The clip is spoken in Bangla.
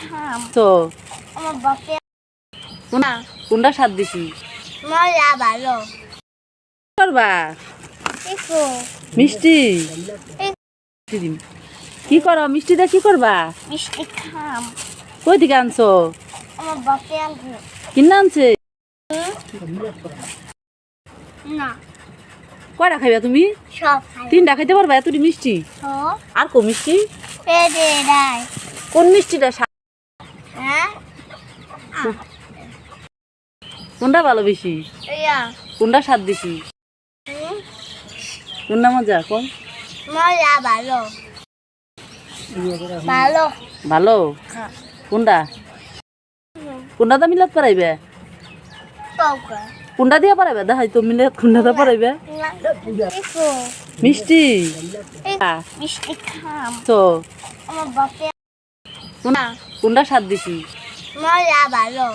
খাম তো? কোনটা? স্বাদ দিছি? ভালো। করবা? মিষ্টি। কি করো? মিষ্টি দিয়ে কি করবা? মিষ্টি খাম। কই থেকে আনছো? আমার বাপে আনবে কিনে আনছে? না। কয়টা খাইবা তুমি? তিনটা খাইতে পারবা? এতটি মিষ্টি। আর কো মিষ্টি? কোন মিষ্টিটা? হ্যাঁ কোনটা ভালো বেশি কোনটা স্বাদ হুম, কোনটা মজা? কোন? মজা ভালো। ভালো। ভালো? হ্যাঁ। কোনটা? কোনটা দা মিলাত পারাইবে? কোনটা দিয়া পারাইবে? দেখাই তো মিলাত কোনটা দা পারাইবে? দেখো মিষ্টি আ, মিষ্টি তো? কোনটা স্বাদ দিছি? মজা ভালো